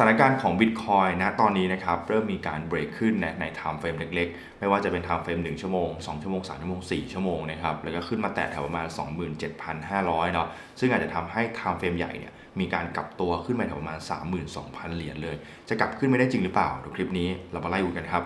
สถานการณ์ของ Bitcoin นะตอนนี้นะครับเริ่มมีการเบรกขึ้นนใน time frame เล็กๆ ไม่ว่าจะเป็น time frame 1ชั่วโมง 2 ชั่วโมง 3 ชั่วโมง 4 ชั่วโมงนะครับแล้วก็ขึ้นมาแตะแถวประมาณ 27,500 เนาะซึ่งอาจจะทำให้ time frame ใหญ่เนี่ยมีการกลับตัวขึ้นมาแถวประมาณ 32,000 เหรียญเลย จะกลับขึ้นไม่ได้จริงหรือเปล่าดูคลิปนี้เรามาไล่ดูกันครับ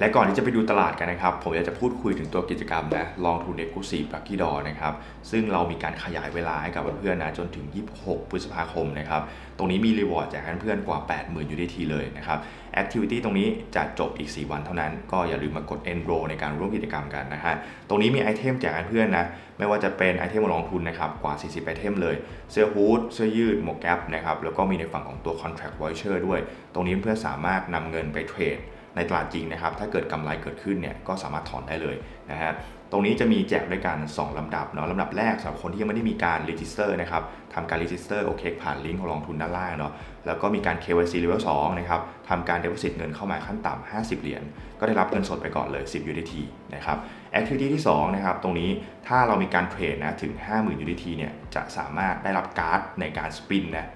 และก่อนที่จะไปดูตลาดกันนะครับ ผมอยากจะพูดคุยถึงตัวกิจกรรมนะลองทุนเอ็กซ์คลูซีฟลักกี้ดอนะครับ ซึ่งเรามีการขยายเวลาให้กับเพื่อนๆนะจนถึง 26 พฤษภาคมนะครับ ตรงนี้มีรีวอร์ดแจกเพื่อนๆกว่า 80,000 USDT เลยนะครับแอคทิวิตี้ตรงนี้จะจบอีก 4 วันเท่านั้น ก็อย่าลืมมากด enroll ในการร่วมกิจกรรมกันนะฮะตรงนี้มีไอเทมแจกเพื่อนนะไม่ว่าจะเป็นไอเทมลงทุนนะครับกว่า 40 ไอเทมเลย เสื้อฮูดเสื้อยืดหมวกแก๊ปนะครับแล้วก็มีในฝั่งของตัว contract voucher ด้วย ตรงนี้เพื่อนสามารถนำเงินไปเทรด ในตลาดจริงนะครับ ถ้าเกิดกำไรเกิดขึ้นเนี่ยก็สามารถถอนได้เลยนะฮะตรงนี้จะมีแจกด้วยกัน 2 ลำดับเนาะลำดับแรกสำหรับคนที่ยังไม่ได้มีการรีจิสเตอร์นะครับทำการรีจิสเตอร์โอเคผ่านลิงก์ของลงทุนด้านล่างเนาะแล้วก็มีการ KYC level 2นะครับทำการ deposit เงินเข้ามาขั้นต่ำ50 เหรียญก็ได้รับเงินสดไปก่อนเลย 10 UDT นะครับ activity ที่2นะครับตรงนี้ถ้าเรามีการเทรดนะถึง 50,000 UDT เนี่ยจะสามารถได้รับการ์ดในการสปินนะ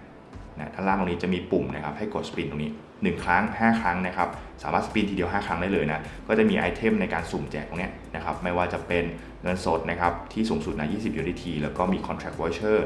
นะด้านล่างตรงนี้จะมีปุ่มนะครับให้กดสปินตรงนี้ 1 ครั้ง 5 ครั้งนะครับสามารถสปินทีเดียว 5 ครั้งได้เลยนะก็จะมีไอเทมในการสุ่มแจกตรงนี้นะครับไม่ว่าจะเป็นเงินสดนะครับที่สูงสุดนะ20 USDT แล้วก็มี contract voucher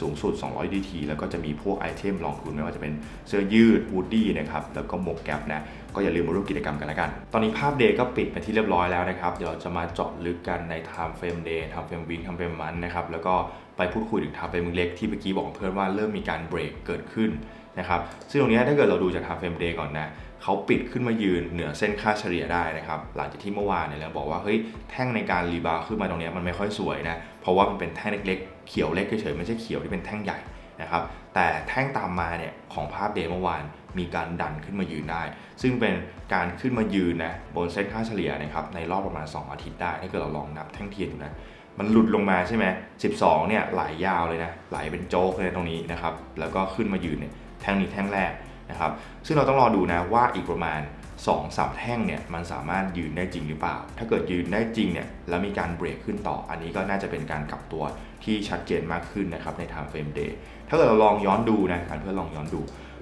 สูงสุด 200 DT แล้วก็จะมีพวกไอเทมลองทุนไม่ว่าจะเป็นเสื้อยืด w ูดดี้นะครับแล้วก็หมวกแก๊ปนะก็อย่าลืมมาร่วมกิจกรรมกันแล้วกัน ตอนนี้ภาพเดย์ก็ปิดไปที่เรียบร้อยแล้วนะครับ เดี๋ยวเราจะมาเจาะลึกกันใน time frame day time frame week time frame month นะครับแล้วก็ไปพูดคุยถึง time frame เล็กที่เมื่อกี้บอกเพื่อนว่าเริ่มมีการเบรกเกิดขึ้นนะครับซึ่งตรงนี้ถ้าเกิดเราดูจาก time frame day ก่อนนะเขาปิดขึ้นมายืนเหนือเส้นค่าเฉลี่ยได้นะครับหลังจากที่เมื่อวานเนี่ยเราบอกว่าเฮ้ยแท่งในการรีบาวขึ้นมาตรงนี้มันไม่ค่อยสวยนะเพราะว่ามันเป็นแท่งเล็ก เขียวเล็กเฉยๆไม่ใช่เขียวที่เป็นแท่งใหญ่นะครับแต่แท่งตามมาเนี่ยของภาพเดย์เมื่อวานมีการดันขึ้นมายืนได้ ซึ่งเป็นการขึ้นมายืนนะบนเส้นค่าเฉลี่ยนะครับในรอบประมาณ 2 อาทิตย์ได้ถ้าเกิดเราลองนับแท่งเทียนดูนะมันหลุดลงมาใช่ไหม12เนี่ยไหลยาวเลยนะไหลเป็นโจ๊กเลยตรงนี้นะครับแล้วก็ขึ้นมายืนเนี่ยแท่งนี้แท่งแรกนะครับซึ่งเราต้องรอดูนะว่าอีกประมาณ 2 3แท่งเนี่ยมันสามารถยืนได้จริงหรือเปล่า ถ้าเกิดยืนได้จริงเนี่ยแล้วมีการเบรกขึ้นต่อ อันนี้ก็น่าจะเป็นการกลับตัวที่ชัดเจนมากขึ้นนะครับใน time frame day ถ้าเกิดเราลองย้อนดูนะเพื่อนลองย้อนดู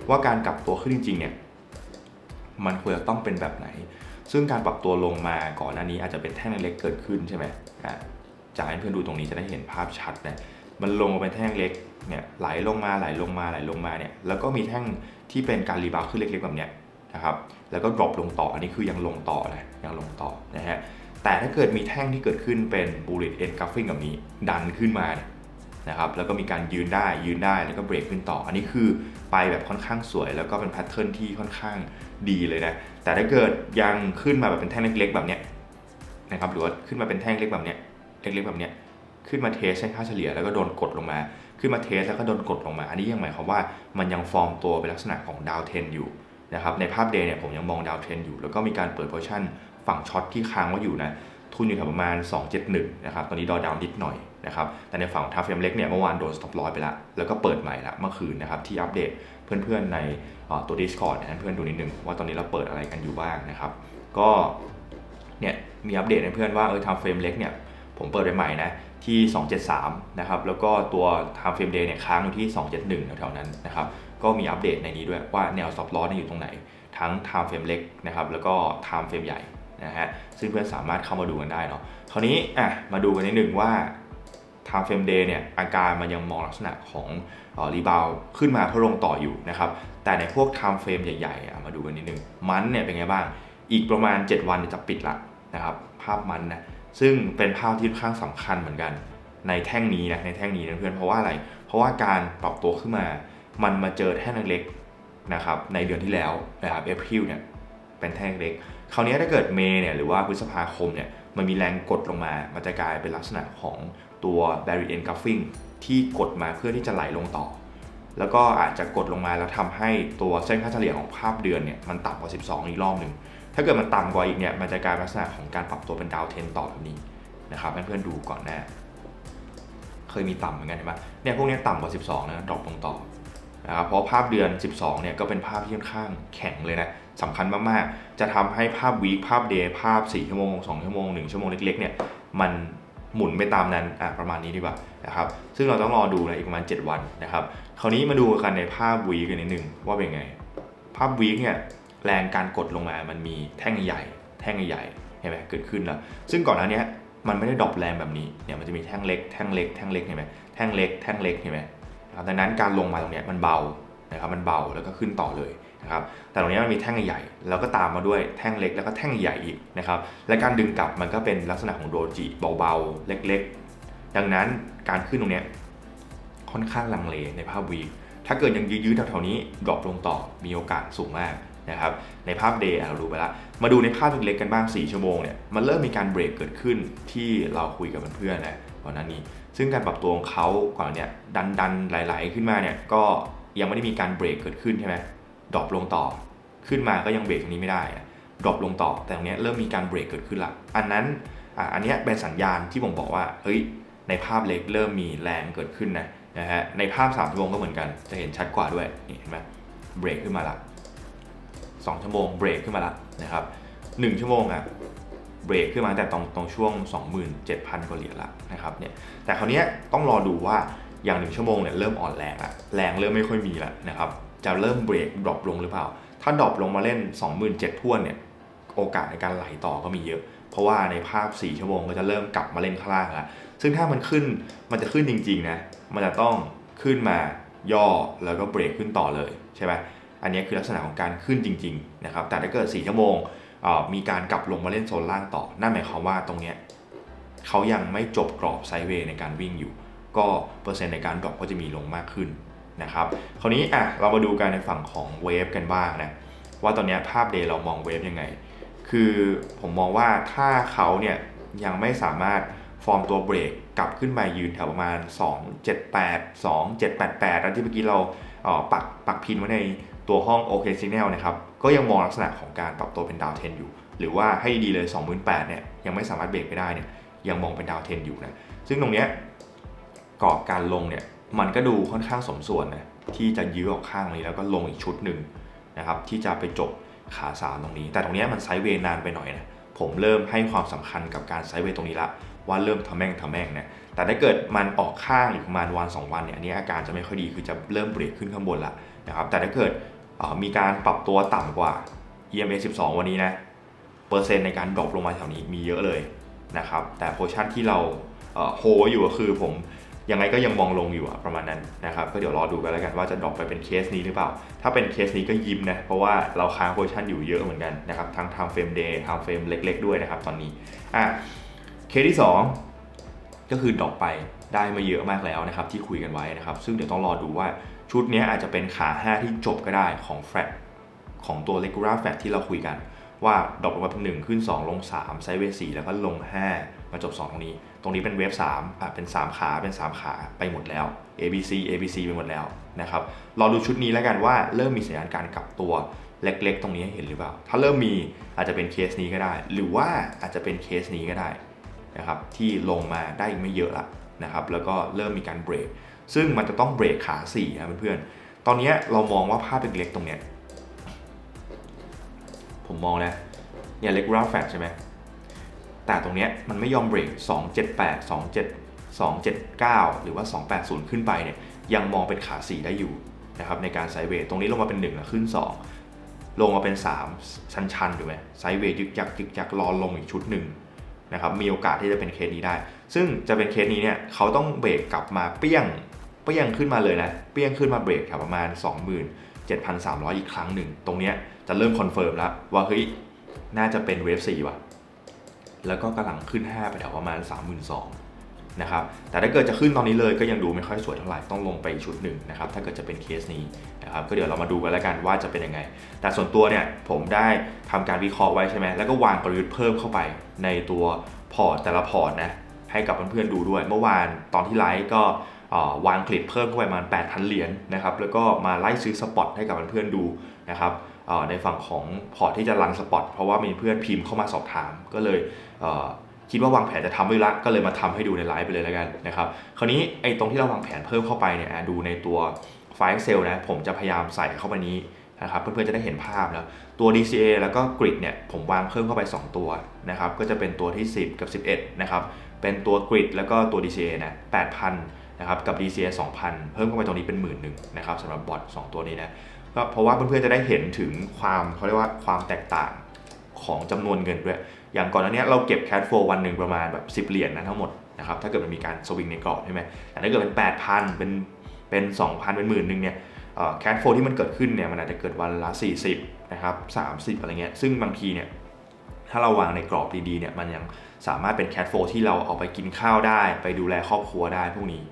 ว่าการกลับตัวขึ้นจริงๆเนี่ยมันควรจะต้องเป็นแบบไหน ซึ่งการปรับตัวลงมาก่อนหน้านี้อาจจะเป็นแท่งเล็กเกิดขึ้นใช่ไหมอะจะให้เพื่อนดูตรงนี้จะได้เห็นภาพชัดนะมันลงมาเป็นแท่งเล็กเนี่ยไหลลงมาไหลลงมาไหลลงมาเนี่ยแล้วก็มีแท่งที่เป็นการรีบาวขึ้นเล็กๆแบบเนี้ย นะครับแล้วก็ดรอปลงต่ออันนี้คือยังลงต่อนะยังลงต่อนะฮะแต่ถ้าเกิดมีแท่งที่เกิดขึ้นเป็น bullet end cuffing แบบนี้ดันขึ้นมานนะครับแล้วก็มีการยืนได้ยืนได้แล้วก็เบรกขึ้นต่อ อันนี้คือไปแบบค่อนข้างสวย แล้วก็เป็นแพทเทิร์นที่ค่อนข้างดีเลยนะแต่ถ้าเกิดยังขึ้นมาแบบเป็นแท่งเล็ก ๆ แบบเนี้ยนะครับหรือว่าขึ้นมาเป็นแท่งเล็กแบบเนี้ยเล็กๆแบบเนี้ยขึ้นมาเทสเส้นค่าเฉลี่ยแล้วก็โดนกดลงมา ขึ้นมาเทสแล้วก็โดนกดลงมา อันนี้ยังหมายความว่ามันยังฟอร์มตัวเป็นลักษณะของดาวเทนอยู่ นะครับในภาพเดย์เนี่ยผมยังมองดาวเทรนอยู่ แล้วก็มีการเปิดโพชั่นฝั่งช็อตที่ค้างไว้อยู่นะทุนอยู่แถวประมาณ 271 นะครับ ตอนนี้ดอดาวนิดหน่อยนะครับ แต่ในฝั่งทาเฟมเล็กเนี่ยเมื่อวานโดนสต็อปลอยไปล้วแล้วก็เปิดใหม่ละเมื่อคืนนะครับ ที่อัปเดตเพื่อนๆในตัว Discord นะเพื่อนดูนิดนึงว่าตอนนี้เราเปิดอะไรกันอยู่บ้างนะครับ ก็เนี่ยมีอัปเดตให้เพื่อนว่าเออทาเฟมเล็กเนี่ยผมเปิดไปใหม่นะที่ 273 นะครับ แล้วก็ตัว time frame day เนี่ยค้างอยู่ที่ 271 แถวๆนั้นนะครับ ก็มีอัปเดตในนี้ด้วยว่าแนว stop loss เนี่ยอยู่ตรงไหน ทั้ง time frame เล็กนะครับแล้วก็ time frame ใหญ่นะฮะซึ่งเพื่อนสามารถเข้ามาดูกันได้เนาะคราวนี้อะมาดูกันนิดหนึ่งว่า time frame day เนี่ยอาการมันยังมองลักษณะของรีบาวขึ้นมาเพื่อลงต่ออยู่นะครับแต่ในพวก time frame ใหญ่ๆอ่มาดูกันนิดหนึ่งมันเนี่ยเป็นไงบ้าง อีกประมาณ 7 วันจะปิดละนะครับภาพมันนะซึ่งเป็นภาพที่ค่อนข้างสำคัญเหมือนกัน ในแท่งนี้นะในแท่งนี้นะเพื่อนเพราะว่าอะไร เพราะว่าการปรับตัวขึ้นมา มันมาเจอแท่งเล็กๆนะครับในเดือนที่แล้วนะครับเอพริลเนี่ยเป็นแท่งเล็ก คราวนี้ถ้าเกิดเมย์เนี่ยหรือว่าพฤษภาคมเนี่ยมันมีแรงกดลงมา มันจะกลายเป็นลักษณะของตัว barrier engulfing ที่กดมาเพื่อที่จะไหลลงต่อ แล้วก็อาจจะกดลงมาแล้วทำให้ตัวเส้นค่าเฉลี่ยของภาพเดือนเนี่ยมันต่ำกว่า 12 อีกรอบหนึ่ง ถ้าเกิดมันต่ำกว่าอีกเนี่ยมันจะกลายเป็นลักษณะของการปรับตัวเป็นดาวเทนต่อแบบนี้นะครับเพื่อนดูก่อนหน้า เคยมีต่ำเหมือนกันเห็นปะเนี่ยพวกนี้ต่ำกว่า 12นะดรอปลงต่อ นะครับเพราะภาพเดือน 12 เนี่ยก็เป็นภาพที่ค่อนข้างแข็งเลยนะสำคัญมากๆ จะทำให้ภาพวีคภาพเดย์ภาพ 4 ชั่วโมง 2 ชั่วโมง 1 ชั่วโมงเล็กๆ เนี่ย มันหมุนไปตามนั้นอะประมาณนี้ดีกว่านะครับ ซึ่งเราต้องรอดูนะอีกประมาณ 7 วันนะครับ คราวนี้มาดูกันในภาพวีคกันนิดนึงว่าเป็นไง ภาพวีคเนี่ยแรงการกดลงมา มันมีแท่งใหญ่ แท่งใหญ่เห็นไหมเกิดขึ้นแล้ว ซึ่งก่อนหน้านี้มันไม่ได้ดรอปแรงแบบนี้ เนี่ยมันจะมีแท่งเล็ก แท่งเล็ก แท่งเล็กเห็นไหมแท่งเล็ก แท่งเล็กเห็นไหม ดังนั้นการลงมาตรงนี้มันเบานะครับมันเบาแล้วก็ขึ้นต่อเลยนะครับแต่ตรงนี้มันมีแท่งใหญ่แล้วก็ตามมาด้วยแท่งเล็กแล้วก็แท่งใหญ่อีกนะครับและการดึงกลับมันก็เป็นลักษณะของโดจิเบาๆ เล็กๆ ดังนั้นการขึ้นตรงนี้ค่อนข้างลังเลในภาพวีคถ้าเกิดยังยืดๆแถวๆนี้ดรอปลงต่อมีโอกาสสูงมากนะครับในภาพเดย์เราดูไปล้วมาดูในภาพเล็กๆกันบ้าง 4 ชั่วโมงเนี่ยมันเริ่มมีการเบรกเกิดขึ้นที่เราคุยกับเพื่อนๆนะก่อนหน้านี้ ซึ่งการปรับตัวของเขาก่อนเนี่ยดันดันไหลๆขึ้นมาเนี่ยก็ยังไม่ได้มีการเบรกเกิดขึ้นใช่ไหมดรอปลงต่อ ขึ้นมาก็ยังเบรกตรงนี้ไม่ได้ดรอปลงต่อแต่ตรงเนี้ยเริ่มมีการเบรกเกิดขึ้นละอันนั้นอะอันเนี้ยเป็นสัญญาณที่ผมบอกว่าเฮ้ยในภาพเล็กเริ่มมีแรงเกิดขึ้นนะนะฮะในภาพ3ชั่วโมงก็เหมือนกันจะเห็นชัดกว่าด้วยนี่เห็นไหมเบรกขึ้นมาละ2ชั่วโมงเบรกขึ้นมาละนะครับ1ชั่วโมงอะ เบรกขึ้นมาแต่ตรงตรงช่วง 27,000กว่าเหรียญละนะครับเนี่ยแต่คราวนี้ต้องรอดูว่าอย่าง1ชั่วโมงเนี่ยเริ่มอ่อนแรงละแรงเริ่มไม่ค่อยมีละนะครับจะเริ่มเบรกดรอปลงหรือเปล่า ถ้าดรอปลงมาเล่น 27,000ทวนเนี่ยโอกาสในการไหลต่อก็มีเยอะ เพราะว่าในภาพ 4 ชั่วโมงก็จะเริ่มกลับมาเล่นข้างล่างละซึ่งถ้ามันขึ้นมันจะขึ้นจริงๆนะมันจะต้องขึ้นมาย่อแล้วก็เบรกขึ้นต่อเลยใช่ไหมอันนี้คือลักษณะของการขึ้นจริงๆนะครับแต่ถ้าเกิด 4 ชั่วโมง มีการกลับลงมาเล่นโซนล่างต่อ นั่นหมายความว่าตรงเนี้ยเขายังไม่จบกรอบไซด์เวย์ในการวิ่งอยู่ ก็เปอร์เซ็นต์ในการดรอปก็จะมีลงมากขึ้นนะครับ คราวนี้อะเรามาดูกันในฝั่งของเวฟกันบ้างนะว่าตอนนี้ภาพเดย์เรามองเวฟยังไง คือผมมองว่าถ้าเขาเนี่ยยังไม่สามารถฟอร์มตัวเบรกกลับขึ้นมายืนแถวประมาณ 278 2788แล้วที่เมื่อกี้เราเออปักปักพินไว้ในตัวห้อง OK Signal นะครับ ก็ยังมองลักษณะของการปรับตัวเป็นดาวเทนอยู่ หรือว่าให้ดีเลย 28,000เนี่ยยังไม่สามารถเบรกไปได้เนี่ยยังมองเป็นดาวเทนอยู่นะซึ่งตรงเนี้ยกรอบการลงเนี่ยมันก็ดูค่อนข้างสมส่วนนะที่จะยื้อออกข้างนี้แล้วก็ลงอีกชุดหนึ่งนะครับที่จะไปจบขาสามตรงนี้ แต่ตรงเนี้ยมันไซด์เวย์นานไปหน่อยนะผมเริ่มให้ความสำคัญกับการไซด์เวย์ตรงนี้ละว่าเริ่มทำแม่งทำแม่งนะแต่ถ้าเกิดมันออกข้างอีกประมาณวันสองวันเนี่ยอันนี้อาการจะไม่ค่อยดีคือจะเริ่มเบรกขึ้นข้างบนละนะครับแต่ถ้าเกิด มีการปรับตัวต่ำกว่า EMA 12 วันนี้นะ เปอร์เซ็นต์ในการดรอปลงมาแถวนี้มีเยอะเลยนะครับ แต่โพชั่นที่เราโฮอยู่ก็คือผมยังไงก็ยังมองลงอยู่ประมาณนั้นนะครับ ก็เดี๋ยวรอดูกันแล้วกันว่าจะดรอปไปเป็นเคสนี้หรือเปล่า ถ้าเป็นเคสนี้ก็ยิ้มนะ เพราะว่าเราค้างโพชั่นอยู่เยอะเหมือนกันนะครับ ทั้ง time frame day time frame เล็ก ๆ ด้วยนะครับตอนนี้ อะ เคสที่ 2 ก็คือดรอปไปได้มาเยอะมากแล้วนะครับที่คุยกันไว้นะครับ ซึ่งเดี๋ยวต้องรอดูว่า ชุดนี้อาจจะเป็นขา 5 ที่จบก็ได้ของแฟลตของตัว regular flat ที่เราคุยกัน ว่าดรอปลงมาเป็น1ขึ้น 2 ลง 3 ไซด์เวย์4แล้วก็ลง 5 มาจบ 2 ตรงนี้ ตรงนี้เป็นเวฟ3อะเป็น 3 ขาเป็น 3 ขาไปหมดแล้ว A B C A B C ไปหมดแล้วนะครับรอดูชุดนี้แล้วกันว่าเริ่มมีสัญญาณการกลับตัวเล็กๆ ตรงนี้เห็นหรือเปล่า ถ้าเริ่มมีอาจจะเป็นเคสนี้ก็ได้ หรือว่าอาจจะเป็นเคสนี้ก็ได้นะครับที่ลงมาได้อีกไม่เยอะละนะครับแล้วก็เริ่มมีการเบรก ซึ่งมันจะต้องเบรกขา4นะเพื่อนๆ ตอนนี้เรามองว่าภาพเป็นเล็กตรงเนี้ย ผมมองนะเนี่ยเล็กราฟแฟใช่ไหม แต่ตรงเนี้ยมันไม่ยอมเบรก 278 27 279 หรือว่า 280 ขึ้นไปเนี่ยยังมองเป็นขา 4 ได้อยู่นะครับในการไซเวย์ตรงนี้ลงมาเป็น 1 แล้วขึ้น 2 ลงมาเป็น 3 ชันๆถูกไหมไซเวย์ยึกยักยึกยักรอลงอีกชุดหนึ่งนะครับมีโอกาสที่จะเป็นเคสนี้ได้ ซึ่งจะเป็นเคสนี้เนี่ยเขาต้องเบรกกลับมาเปี้ยง เปี้ยงขึ้นมาเลยนะ เปี้ยงขึ้นมาเบรกแถวประมาณ 27,300 อีกครั้งหนึ่ง ตรงเนี้ยจะเริ่มคอนเฟิร์มแล้วว่าเฮ้ย น่าจะเป็นเวฟ4ว่ะ แล้วก็กำลังขึ้น 5 ไปแถวประมาณ 32,000นะครับ แต่ถ้าเกิดจะขึ้นตอนนี้เลยก็ยังดูไม่ค่อยสวยเท่าไหร่ ต้องลงไปอีกชุดหนึ่งนะครับ ถ้าเกิดจะเป็นเคสนี้นะครับ ก็เดี๋ยวเรามาดูกันแล้วกันว่าจะเป็นยังไง แต่ส่วนตัวเนี่ยผมได้ทำการวิเคราะห์ไว้ใช่ไหมแล้วก็วางกลยุทธ์เพิ่มเข้าไปในตัวพอร์ตแต่ละพอร์ตนะ ให้กับเพื่อนๆดูด้วย เมื่อวานตอนที่ไลฟ์ก็ วางคลิปเพิ่มเข้าไปประมาณ 8,000 เหรียญนะครับแล้วก็มาไล่ซื้อสปอตให้กับเพื่อนๆดูนะครับในฝั่งของพอร์ตที่จะรันสปอตเพราะว่ามีเพื่อนพิมพ์เข้ามาสอบถาม ก็เลยเคิดว่าวางแผนจะทำไว้ละก็เลยมาทำให้ดูในไลฟ์ไปเลยแล้วกันนะครับคราวนี้ไอ้ตรงที่เราวางแผนเพิ่มเข้าไปเนี่ยดูในตัวไฟล์ Excel นะผมจะพยายามใส่เข้าไปนี้นะครับเพื่อนๆจะได้เห็นภาพแล้วตัว DCA แล้วก็ Grid เนี่ยผมวางเพิ่มเข้าไป 2 ตัวนะครับก็จะเป็นตัวที่ 10 กับ 11นะครับเป็นตัว Grid แล้วก็ตัว DCA นะ8,000 นะครับกับ DCA 2,000 เพิ่มเข้าไปตรงนี้เป็น1 1 0 0 0นะครับสำหรับบอท2ตัวนี้นะก็เพราะว่าเพื่อนๆจะได้เห็นถึงความเขาเรียกว่าความแตกต่างของจำนวนเงินด้วย อย่างก่อนหน้านี้เราเก็บ cash flow วันหนึ่งประมาณแบบ 10 เหรียญนะทั้งหมดนะครับถ้าเกิดมันมีการสวิงในกรอบใช่ไหมแต่ถ้าเกิดเป็น 8,000 เป็นเป็น 2,000 เป็นหมื่นหนึ่งเนี่ยแคชโฟที่มันเกิดขึ้นเนี่ยมันอาจจะเกิดวันละ 40นะครับ30 อะไรเงี้ยซึ่งบางทีเนี่ยถ้าเราวางในกรอบดีๆเนี่ยมันยังสามารถเป็นแคชโฟที่เราเอาไปกินข้าวได้ ไปดูแลครอบครัวได้พวกนี้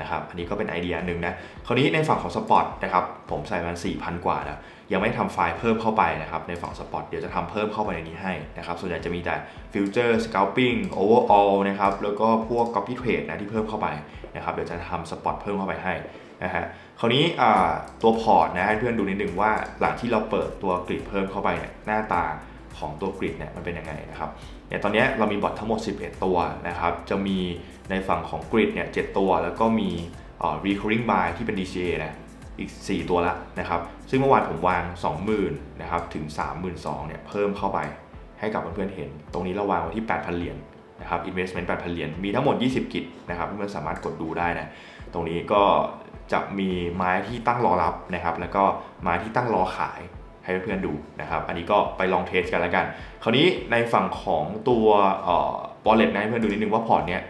นะครับอันนี้ก็เป็นไอเดียหนึ่งนะคราวนี้ในฝั่งของสปอตนะครับผมใส่มัน4,000 กว่าแล้วยังไม่ทำไฟล์เพิ่มเข้าไปนะครับในฝั่งสปอตเดี๋ยวจะทำเพิ่มเข้าไปในนี้ให้นะครับส่วนใหญ่จะมีแต่ฟิวเจอร์ส c ก l ปิ้งโอเวอร์ออลนะครับแล้วก็พวก copy trade นะที่เพิ่มเข้าไปนะครับเดี๋ยวจะทำสปอตเพิ่มเข้าไปให้นะฮะคราวนี้ตัวพอร์ตนะให้เพื่อนดูนิดหนึ่งว่าหลังที่เราเปิดตัวกริดเพิ่มเข้าไปเนี่ยหน้าตา ของตัวกริดเนี่ยมันเป็นยังไงนะครับเนี่ยตอนนี้เรามีบอททั้งหมด 11 ตัวนะครับจะมีในฝั่งของกริดเนี่ย7ตัว แล้วก็มี recurring buy ที่เป็น DCA นะอีก 4 ตัวละนะครับ ซึ่งเมื่อวานผมวาง 20,000นะครับถึง 32,000เนี่ยเพิ่มเข้าไปให้กับเพื่อนๆเห็น ตรงนี้เราวางไว้ที่ 8,000 เหรียญนะครับ investment 8,000 เหรียญมีทั้งหมด 20 กิจนะครับเพื่อนๆสามารถกดดูได้นะ ตรงนี้ก็จะมีไม้ที่ตั้งรอรับนะครับ แล้วก็ไม้ที่ตั้งรอขาย ให้เพื่อนๆดูนะครับ อันนี้ก็ไปลองเทสกันแล้วกัน คราวนี้ในฝั่งของตัวเอ่อ wallet นะให้เพื่อนดูนิดนึงว่าพอร์ตเนี้ย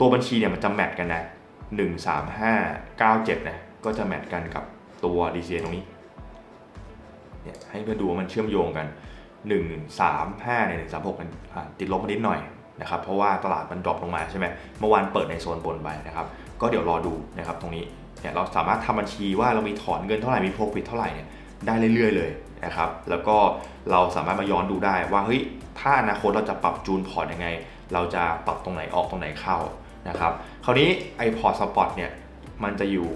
ตัวบัญชีเนี่ยมันจะแมทกันนะ1 3 5 9 7นะก็จะแมทกันกับตัว DCA ตรงนี้เนี่ยให้เพื่อนดูว่ามันเชื่อมโยงกัน 1 3 5เนี่ย1 3 6มันติดลบมานิดหน่อยนะครับเพราะว่าตลาดมันดรอปลงมาใช่ไหมเมื่อวานเปิดในโซนบนไปนะครับก็เดี๋ยวรอดูนะครับตรงนี้เนี่ยเราสามารถทำบัญชีว่าเรามีถอนเงินเท่าไหร่มี profit เท่าไหร่เนี่ย ได้เรื่อยๆเลยนะครับ แล้วก็เราสามารถมาย้อนดูได้ว่าเฮ้ยถ้าอนาคตเราจะปรับจูนพอร์ตยังไง เราจะปรับตรงไหนออกตรงไหนเข้านะครับ คราวนี้ไอพอร์ตสปอตเนี่ยมันจะอยู่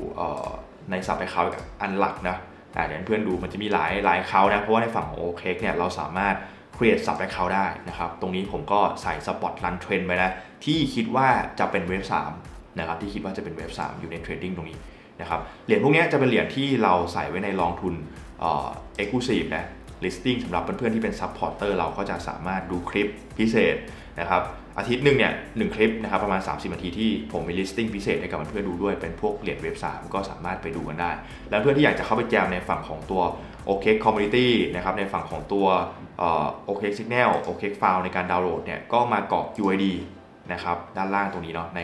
ในซับไอเขาอันหลักนะอ่าเดี๋ยวเพื่อนดูมันจะมีหลายหลายเขานะเพราะว่าในฝั่งของ OK เนี่ยเราสามารถ create sub account ได้นะครับ ตรงนี้ผมก็ใส่ spot run trend ไปนะที่คิดว่าจะเป็นเว็บ3นะครับที่คิดว่าจะเป็นเว็บ3อยู่ใน trading ตรงนี้นะครับเหรียญพวกนี้จะเป็นเหรียญที่เราใส่ไว้ในลองทุน เอ่อ exclusive นะ listing สำหรับเพื่อนๆที่เป็น supporter เราก็จะสามารถดูคลิปพิเศษนะครับอาทิตย์หนึ่งเนี่ยหนึ่งคลิปนะครับประมาณ 30นาทีที่ผมมี listing พิเศษให้กับเพื่อนๆดูด้วยเป็นพวกเหรียญเว็บ 3 ก็สามารถไปดูกันได้ แล้วเพื่อนที่อยากจะเข้าไปแจมในฝั่งของตัว OK Community นะครับในฝั่งของตัวเอ่อ OK Signal OK File ในการดาวน์โหลดเนี่ยก็มากรอก UID นะครับด้านล่างตรงนี้เนาะใน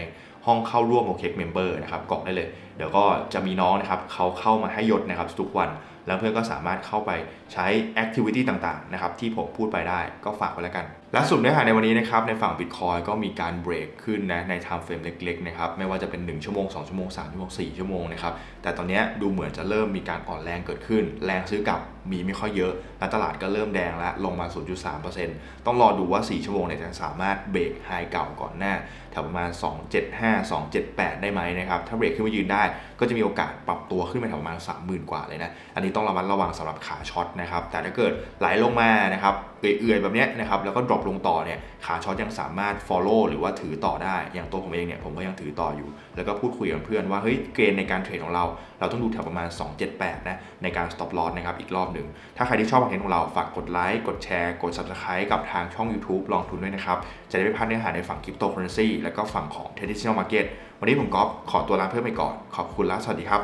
ห้องเข้าร่วม OK Member นะครับกรอกได้เลย เดี๋ยวก็จะมีน้องนะครับเขาเข้ามาให้ยศนะครับทุกวัน แล้วเพื่อนก็สามารถเข้าไปใช้แอคทิวิตี้ต่างๆนะครับที่ผมพูดไปได้ก็ฝากไว้แล้วกันล่าสุดเนื้อหาในวันนี้นะครับในฝั่ง Bitcoin ก็มีการเบรกขึ้นนะใน time frame เล็กๆนะครับไม่ว่าจะเป็น 1 ชั่วโมง 2 ชั่วโมง 3 ชั่วโมง 4 ชั่วโมงนะครับแต่ตอนนี้ดูเหมือนจะเริ่มมีการอ่อนแรงเกิดขึ้น แรงซื้อกลับมีไม่ค่อยเยอะ และตลาดก็เริ่มแดงแล้วลงมา 0.3%ต้องรอดูว่า 4 ชั่วโมงเนี่ยจะสามารถเบรกไฮเก่าก่อนหน้าแถวประมาณ 275 278 ได้ไหมนะครับถ้าเบรกขึ้นมายืนได้ ก็จะมีโอกาสปรับตัวขึ้นไปแถวประมาณ 30,000 กว่าเลยนะอันนี้ต้องระมัดระวังสำหรับขาช็อตนะครับแต่ถ้าเกิดไหลลงมานะครับเอื่อยๆแบบนี้นะครับแล้วก็ดรอปลงต่อเนี่ยขาช็อตยังสามารถ follow หรือว่าถือต่อได้ อย่างตัวผมเองเนี่ยผมก็ยังถือต่ออยู่ แล้วก็พูดคุยกับเพื่อนว่าเฮ้ยเกณฑ์ในการเทรดของเรา เราต้องดูแถวประมาณ 278 นะในการ stop loss นะครับอีกรอบหนึ่ง ถ้าใครที่ชอบคอนเทนต์ของเราฝากกดไลค์กดแชร์กด subscribe กับทางช่อง YouTube ลองทุนด้วยนะครับ จะได้ไม่พลาดเนื้อหาในฝั่ง cryptocurrency แล้วก็ฝั่งของ traditional market วันนี้ผมก๊อฟขอตัวลาเพื่อนไปก่อนขอบคุณและสวัสดีครับ